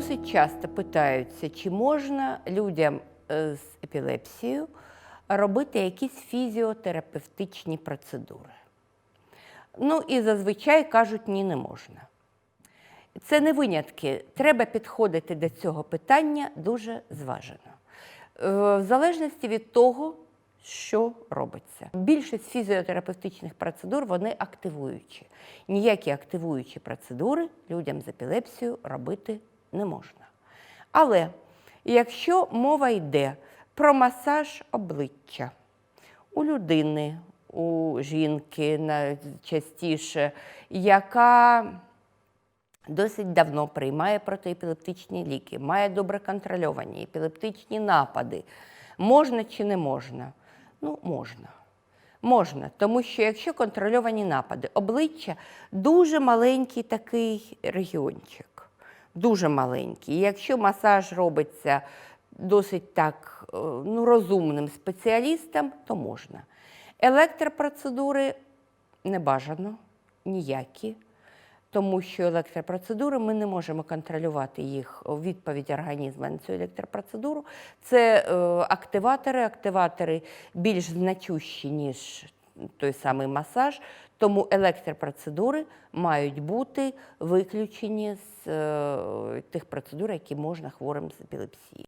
Досить часто питаються, чи можна людям з епілепсією робити якісь фізіотерапевтичні процедури. Ну і зазвичай кажуть, ні, не можна. Це не винятки. Треба підходити до цього питання дуже зважено. Е, В залежності від того, що робиться. Bільшість фізіотерапевтичних процедур вони активуючі. Ніякі активуючі процедури людям з епілепсією робити не можна. Але якщо мова йде про масаж обличчя у людини, у жінки найчастіше, яка досить давно приймає протиепілептичні ліки, має добре контрольовані епілептичні напади. Можна чи не можна? Ну, можна. Можна, тому що якщо контрольовані напади, обличчя дуже маленький такий регіончик, дуже маленький. І якщо масаж робиться досить так е, ну, розумним спеціалістам, то можна. Електропроцедури не бажано ніякі тому що електропроцедури ми не можемо контролювати їх відповідь організму на цю електропроцедуру. Це е, активатори, активатори більш значущі, ніж той самий масаж. Тому електропроцедури мають бути виключені з е, тих процедур, які можна хворим з епілепсією.